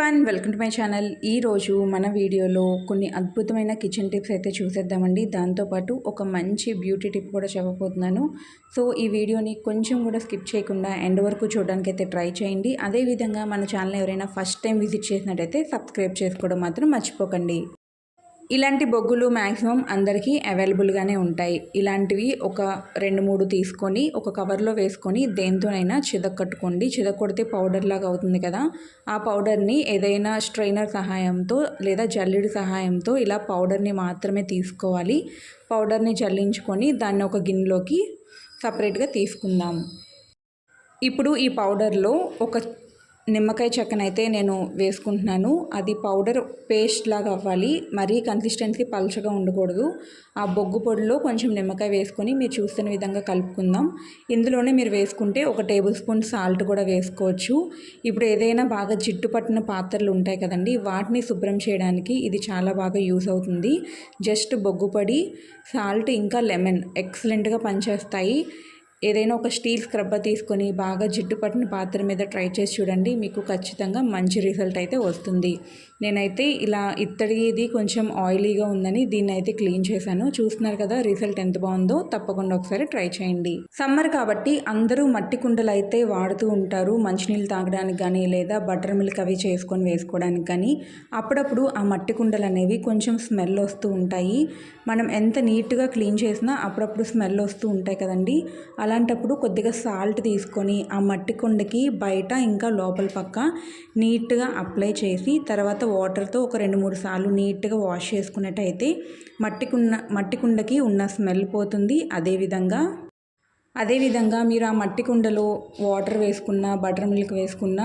One welcome to my channel. ఈరోజు మన వీడియోలో కొన్ని అద్భుతమైన కిచెన్ టిప్స్ అయితే చూసేద్దామండి. దాంతోపాటు ఒక మంచి బ్యూటీ టిప్ కూడా చెప్పబోతున్నాను. సో ఈ వీడియోని కొంచెం కూడా స్కిప్ చేయకుండా ఎండ్ వరకు చూడడానికి అయితే ట్రై చేయండి. అదేవిధంగా మన ఛానల్ ఎవరైనా ఫస్ట్ టైం విజిట్ చేసినట్టయితే సబ్స్క్రైబ్ చేసుకోవడం మాత్రం మర్చిపోకండి. ఇలాంటి బొగ్గులు మ్యాక్సిమం అందరికీ అవైలబుల్గానే ఉంటాయి. ఇలాంటివి ఒక రెండు మూడు తీసుకొని ఒక కవర్లో వేసుకొని దేంతోనైనా చిదక్కట్టుకోండి చిదక్కొడితే పౌడర్ లాగా అవుతుంది కదా. ఆ పౌడర్ని ఏదైనా స్ట్రైనర్ సహాయంతో లేదా జల్లిడి సహాయంతో ఇలా పౌడర్ని మాత్రమే తీసుకోవాలి. పౌడర్ని జల్లించుకొని దాన్ని ఒక గిన్నెలోకి సపరేట్గా తీసుకుందాం. ఇప్పుడు ఈ పౌడర్లో ఒక నిమ్మకాయ చెక్కనైతే నేను వేసుకుంటున్నాను. అది పౌడర్ పేస్ట్ లాగా అవ్వాలి. మరీ కన్సిస్టెన్సీ పలుచగా ఉండకూడదు. ఆ బొగ్గు పొడిలో కొంచెం నిమ్మకాయ వేసుకొని మీరు చూస్తున్న విధంగా కలుపుకుందాం. ఇందులోనే మీరు వేసుకుంటే ఒక టేబుల్ స్పూన్ సాల్ట్ కూడా వేసుకోవచ్చు. ఇప్పుడు ఏదైనా బాగా జిట్టు పట్టిన పాత్రలు ఉంటాయి కదండి వాటిని శుభ్రం చేయడానికి ఇది చాలా బాగా యూస్ అవుతుంది. జస్ట్ బొగ్గు పొడి సాల్ట్ ఇంకా లెమన్. ఎక్సలెంట్గా పనిచేస్తాయి. ఏదైనా ఒక స్టీల్ స్క్రబ్బర్ తీసుకొని బాగా జిడ్డు పట్టిన పాత్ర మీద ట్రై చేసి చూడండి. మీకు ఖచ్చితంగా మంచి రిజల్ట్ అయితే వస్తుంది. నేనైతే ఇలా ఇత్తడిది కొంచెం ఆయిలీగా ఉందని దీన్ని అయితే క్లీన్ చేశాను. చూస్తున్నారు కదా రిజల్ట్ ఎంత బాగుందో. తప్పకుండా ఒకసారి ట్రై చేయండి. సమ్మర్ కాబట్టి అందరూ మట్టి కుండలు అయితే వాడుతూ ఉంటారు. మంచినీళ్ళు తాగడానికి కానీ లేదా బటర్ మిల్క్ అవి చేసుకొని వేసుకోవడానికి కానీ. అప్పుడప్పుడు ఆ మట్టి కుండలు అనేవి కొంచెం స్మెల్ వస్తూ ఉంటాయి. మనం ఎంత నీట్గా క్లీన్ చేసినా అప్పుడప్పుడు స్మెల్ వస్తూ ఉంటాయి కదండి. అలాంటప్పుడు కొద్దిగా సాల్ట్ తీసుకొని ఆ మట్టి కుండకి బయట ఇంకా లోపల పక్క నీట్గా అప్లై చేసి తర్వాత వాటర్తో ఒక రెండు మూడు సార్లు నీట్గా వాష్ చేసుకున్నట్టయితే మట్టి కుండ మట్టి కుండకి ఉన్న స్మెల్ పోతుంది. అదేవిధంగా అదేవిధంగా మీరు ఆ మట్టి కుండలో వాటర్ వేసుకున్న బటర్ మిల్క్ వేసుకున్న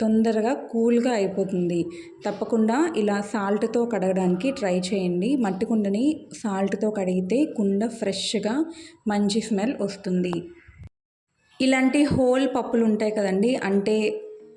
తొందరగా కూల్గా అయిపోతుంది. తప్పకుండా ఇలా సాల్ట్తో కడగడానికి ట్రై చేయండి. మట్టి కుండని సాల్ట్తో కడిగితే కుండ ఫ్రెష్గా మంచి స్మెల్ వస్తుంది. ఇలాంటి హోల్ పప్పులు ఉంటాయి కదండి. అంటే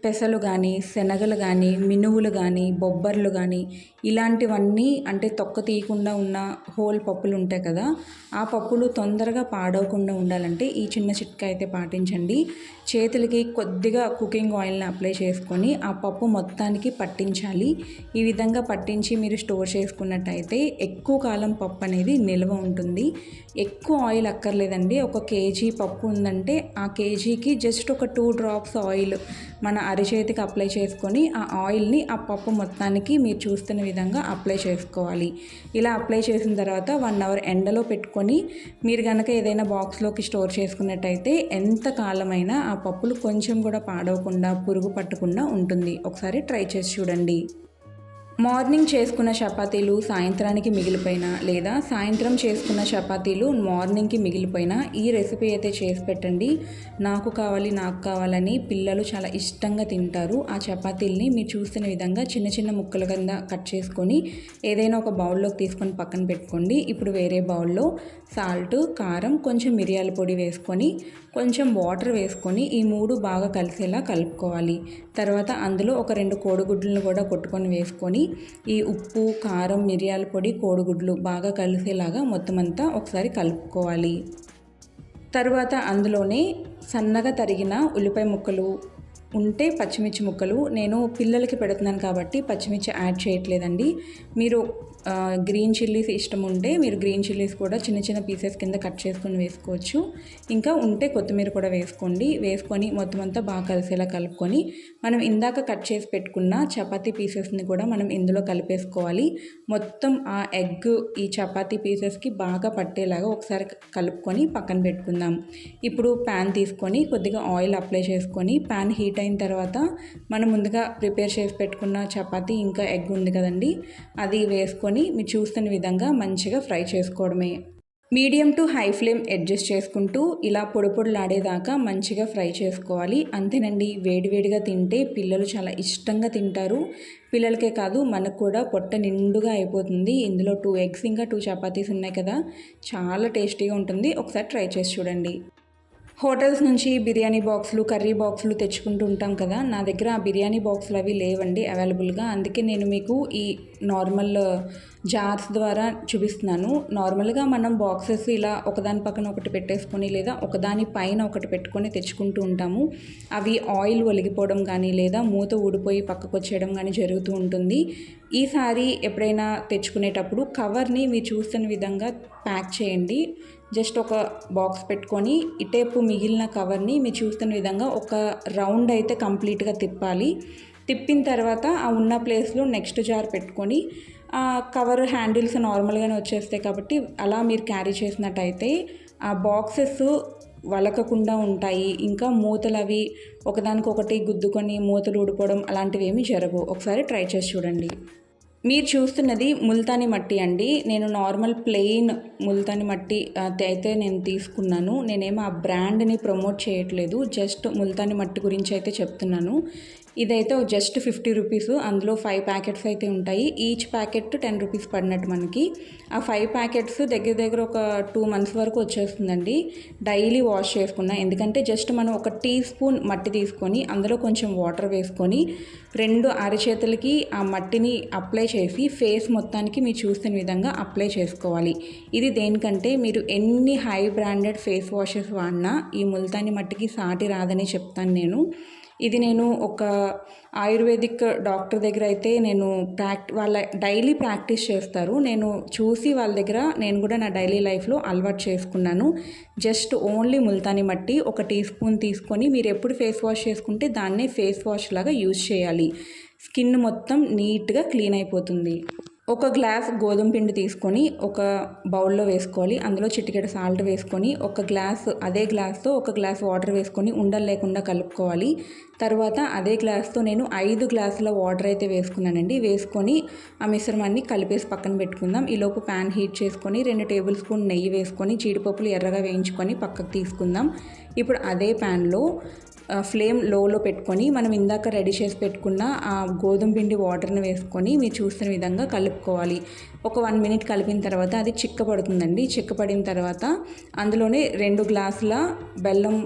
పెసలు కానీ శనగలు కానీ మినువులు కానీ బొబ్బర్లు కానీ ఇలాంటివన్నీ అంటే తొక్క తీయకుండా ఉన్న హోల్ పప్పులు ఉంటాయి కదా ఆ పప్పులు తొందరగా పాడవకుండా ఉండాలంటే ఈ చిన్న చిట్కా అయితే పాటించండి. చేతులకి కొద్దిగా కుకింగ్ ఆయిల్ని అప్లై చేసుకొని ఆ పప్పు మొత్తానికి పట్టించాలి. ఈ విధంగా పట్టించి మీరు స్టోర్ చేసుకున్నట్టయితే ఎక్కువ కాలం పప్పు అనేది నిల్వ ఉంటుంది. ఎక్కువ ఆయిల్ అక్కర్లేదండి. ఒక కేజీ పప్పు ఉందంటే ఆ కేజీకి జస్ట్ ఒక టూ డ్రాప్స్ ఆయిల్ మన అరిచేతికి అప్లై చేసుకొని ఆ ఆయిల్ని ఆ పప్పు మొత్తానికి మీరు చూస్తున్న విధంగా అప్లై చేసుకోవాలి. ఇలా అప్లై చేసిన తర్వాత వన్ అవర్ ఎండలో పెట్టుకొని మీరు కనుక ఏదైనా బాక్స్లోకి స్టోర్ చేసుకున్నట్టయితే ఎంత కాలమైనా ఆ పప్పులు కొంచెం కూడా పాడవకుండా పురుగు పట్టకుండా ఉంటుంది. ఒకసారి ట్రై చేసి చూడండి. మార్నింగ్ చేసుకున్న చపాతీలు సాయంత్రానికి మిగిలిపోయినా లేదా సాయంత్రం చేసుకున్న చపాతీలు మార్నింగ్కి మిగిలిపోయినా ఈ రెసిపీ అయితే చేసి పెట్టండి. నాకు కావాలి నాకు కావాలని పిల్లలు చాలా ఇష్టంగా తింటారు. ఆ చపాతీల్ని మీరు చూస్తున్న విధంగా చిన్న చిన్న ముక్కల కింద కట్ చేసుకొని ఏదైనా ఒక బౌల్లోకి తీసుకొని పక్కన పెట్టుకోండి. ఇప్పుడు వేరే బౌల్లో సాల్ట్ కారం కొంచెం మిరియాల పొడి వేసుకొని కొంచెం వాటర్ వేసుకొని ఈ మూడు బాగా కలిసేలా కలుపుకోవాలి. తర్వాత అందులో ఒక రెండు కోడిగుడ్లను కూడా కొట్టుకొని వేసుకొని ఈ ఉప్పు కారం మిరియాల పొడి కోడిగుడ్లు బాగా కలిసేలాగా మొత్తం అంతా ఒకసారి కలుపుకోవాలి. తర్వాత అందులోనే సన్నగా తరిగిన ఉల్లిపాయ ముక్కలు ఉంటే పచ్చిమిర్చి ముక్కలు. నేను పిల్లలకి పెడుతున్నాను కాబట్టి పచ్చిమిర్చి యాడ్ చేయట్లేదండి. మీరు గ్రీన్ చిల్లీస్ ఇష్టం ఉంటే మీరు గ్రీన్ చిల్లీస్ కూడా చిన్న చిన్న పీసెస్ కింద కట్ చేసుకొని వేసుకోవచ్చు. ఇంకా ఉంటే కొత్తిమీర కూడా వేసుకోండి. వేసుకొని మొత్తం అంతా బాగా కలిసేలా కలుపుకొని మనం ఇందాక కట్ చేసి పెట్టుకున్న చపాతీ పీసెస్ని కూడా మనం ఇందులో కలిపేసుకోవాలి. మొత్తం ఆ ఎగ్ ఈ చపాతీ పీసెస్కి బాగా పట్టేలాగా ఒకసారి కలుపుకొని పక్కన పెట్టుకుందాం. ఇప్పుడు ప్యాన్ తీసుకొని కొద్దిగా ఆయిల్ అప్లై చేసుకొని ప్యాన్ హీట్ అయిన తర్వాత మనం ముందుగా ప్రిపేర్ చేసి పెట్టుకున్న చపాతీ ఇంకా ఎగ్ ఉంది కదండి అది వేసుకొని మీరు చూస్తున్న విధంగా మంచిగా ఫ్రై చేసుకోవడమే. Medium to high flame adjust చేసుకుంటూ ఇలా పొడి పొడిలాడేదాకా మంచిగా ఫ్రై చేసుకోవాలి. అంతేనండి వేడివేడిగా తింటే పిల్లలు చాలా ఇష్టంగా తింటారు. పిల్లలకే కాదు మనకు కూడా పొట్ట నిండుగా అయిపోతుంది. ఇందులో టూ ఎగ్స్ ఇంకా టూ చపాతీస్ ఉన్నాయి కదా. చాలా టేస్టీగా ఉంటుంది. ఒకసారి ట్రై చేసి చూడండి. హోటల్స్ నుంచి బిర్యానీ బాక్సులు కర్రీ బాక్సులు తెచ్చుకుంటూ ఉంటాం కదా. నా దగ్గర ఆ బిర్యానీ బాక్సులు అవి లేవండి అవైలబుల్గా. అందుకే నేను మీకు ఈ నార్మల్ జార్స్ ద్వారా చూపిస్తున్నాను. నార్మల్గా మనం బాక్సెస్ ఇలా ఒకదాని పక్కన ఒకటి పెట్టేసుకొని లేదా ఒకదాని పైన ఒకటి పెట్టుకొని తెచ్చుకుంటూ ఉంటాము. అవి ఆయిల్ ఒలిగిపోవడం కానీ లేదా మూత ఊడిపోయి పక్కకు వచ్చేయడం కానీ జరుగుతూ ఉంటుంది. ఈసారి ఎప్పుడైనా తెచ్చుకునేటప్పుడు కవర్ని మీరు చూస్తున్న విధంగా ప్యాక్ చేయండి. జస్ట్ ఒక బాక్స్ పెట్టుకొని ఇటేపు మిగిలిన కవర్ని మీరు చూస్తున్న విధంగా ఒక రౌండ్ అయితే కంప్లీట్గా తిప్పాలి. తిప్పిన తర్వాత ఆ ఉన్న ప్లేస్లో నెక్స్ట్ జార్ పెట్టుకొని కవర్ హ్యాండిల్స్ నార్మల్గానే వచ్చేస్తాయి కాబట్టి అలా మీరు క్యారీ చేసినట్టయితే ఆ బాక్సెస్ వలకకుండా ఉంటాయి. ఇంకా మూతలు అవి ఒకదానికొకటి గుద్దుకొని మూతలు ఊడిపోవడం అలాంటివి ఏమీ జరగవు. ఒకసారి ట్రై చేసి చూడండి. మీరు చూస్తున్నది ముల్తాని మట్టి అండి. నేను నార్మల్ ప్లెయిన్ ముల్తాని మట్టి అయితే నేను తీసుకున్నాను. నేనేమో ఆ బ్రాండ్ని ప్రమోట్ చేయట్లేదు. జస్ట్ ముల్తాని మట్టి గురించి అయితే చెప్తున్నాను. ఇదైతే జస్ట్ ఫిఫ్టీ రూపీస్. అందులో ఫైవ్ ప్యాకెట్స్ అయితే ఉంటాయి. ఈచ్ ప్యాకెట్ టెన్ రూపీస్ పడినట్టు మనకి. ఆ ఫైవ్ ప్యాకెట్స్ దగ్గర దగ్గర ఒక టూ మంత్స్ వరకు వచ్చేస్తుందండి. డైలీ వాష్ చేసుకున్నా. ఎందుకంటే జస్ట్ మనం ఒక టీ స్పూన్ మట్టి తీసుకొని అందులో కొంచెం వాటర్ వేసుకొని రెండు అరచేతులకి ఆ మట్టిని అప్లై చేసి ఫేస్ మొత్తానికి మీరు చూసిన విధంగా అప్లై చేసుకోవాలి. ఇది దేనికంటే మీరు ఎన్ని హై బ్రాండెడ్ ఫేస్ వాషెస్ వాడినా ఈ ముల్తాని మట్టికి సాటి రాదని చెప్తాను నేను. ఇది నేను ఒక ఆయుర్వేదిక్ డాక్టర్ దగ్గర అయితే నేను ప్రాక్ట్ వాళ్ళ డైలీ ప్రాక్టీస్ చేస్తారు. నేను చూసి వాళ్ళ దగ్గర నేను కూడా నా డైలీ లైఫ్లో అలవాటు చేసుకున్నాను. జస్ట్ ఓన్లీ ముల్తాని మట్టి ఒక టీ స్పూన్ తీసుకొని మీరు ఎప్పుడు ఫేస్ వాష్ చేసుకుంటే దాన్నే ఫేస్ వాష్ లాగా యూజ్ చేయాలి. స్కిన్ మొత్తం నీట్గా క్లీన్ అయిపోతుంది. ఒక గ్లాస్ గోధుమ పిండి తీసుకొని ఒక బౌల్లో వేసుకోవాలి. అందులో చిటికెడ సాల్ట్ వేసుకొని ఒక గ్లాస్ అదే గ్లాస్తో ఒక గ్లాస్ వాటర్ వేసుకొని ఉండలు లేకుండా కలుపుకోవాలి. తర్వాత అదే గ్లాస్తో నేను ఐదు గ్లాసుల వాటర్ అయితే వేసుకున్నానండి. వేసుకొని ఆ మిశ్రమాన్ని కలిపేసి పక్కన పెట్టుకుందాం. ఈలోపు ప్యాన్ హీట్ చేసుకొని రెండు టేబుల్ స్పూన్ నెయ్యి వేసుకొని జీడిపప్పులు ఎర్రగా వేయించుకొని పక్కకు తీసుకుందాం. ఇప్పుడు అదే ప్యాన్లో ఫ్లేమ్ లోలో పెట్టుకొని మనం ఇందాక రెడీ చేసి పెట్టుకున్న ఆ గోధుమ పిండి వాటర్ని వేసుకొని మీరు చూస్తున్న విధంగా కలుపుకోవాలి. ఒక వన్ మినిట్ కలిపిన తర్వాత అది చిక్కపడుతుందండి చిక్కపడిన తర్వాత అందులోనే రెండు గ్లాసుల బెల్లం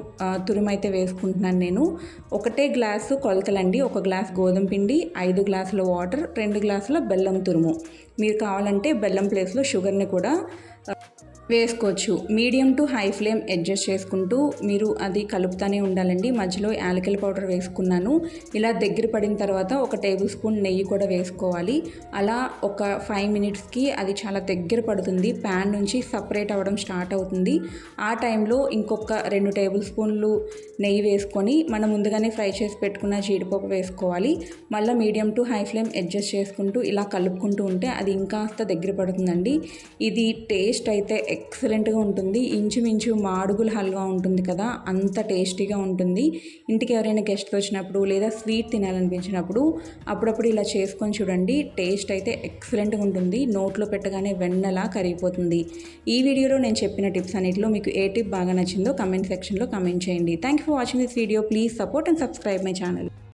తురుమైతే వేసుకుంటున్నాను నేను. ఒకటే గ్లాసు కొలతలండి. ఒక గ్లాస్ గోధుమ పిండి ఐదు గ్లాసుల వాటర్ రెండు గ్లాసుల బెల్లం తురుము. మీరు కావాలంటే బెల్లం ప్లేస్లో షుగర్ని కూడా వేసుకోవచ్చు. Medium to high flame adjust చేసుకుంటూ మీరు అది కలుపుతూనే ఉండాలండి. మధ్యలో యాలకల పౌడర్ వేసుకున్నాను. ఇలా దగ్గర పడిన తర్వాత ఒక టేబుల్ స్పూన్ నెయ్యి కూడా వేసుకోవాలి. అలా ఒక ఫైవ్ మినిట్స్కి అది చాలా దగ్గర పడుతుంది. ప్యాన్ నుంచి సపరేట్ అవ్వడం స్టార్ట్ అవుతుంది. ఆ టైంలో ఇంకొక రెండు టేబుల్ స్పూన్లు నెయ్యి వేసుకొని మనం ముందుగానే ఫ్రై చేసి పెట్టుకున్న జీడిపప్పు వేసుకోవాలి. మళ్ళీ medium to high flame adjust చేసుకుంటూ ఇలా కలుపుకుంటూ ఉంటే అది ఇంకాస్త దగ్గర పడుతుందండి. ఇది టేస్ట్ అయితే ఎక్సలెంట్గా ఉంటుంది. ఇంచుమించు మాడుగుల హల్వా ఉంటుంది కదా అంత టేస్టీగా ఉంటుంది. ఇంటికి ఎవరైనా గెస్ట్ వచ్చినప్పుడు లేదా స్వీట్ తినాలనిపించినప్పుడు అప్పుడప్పుడు ఇలా చేసుకొని చూడండి. టేస్ట్ అయితే ఎక్సలెంట్గా ఉంటుంది. నోట్లో పెట్టగానే వెన్నలా కరిగిపోతుంది. ఈ వీడియోలో నేను చెప్పిన టిప్స్ అన్నింటిలో మీకు ఏ టిప్ బాగా నచ్చిందో కమెంట్ సెక్షన్లో కమెంట్ చేయండి. Thank you for watching this video please support and subscribe my channel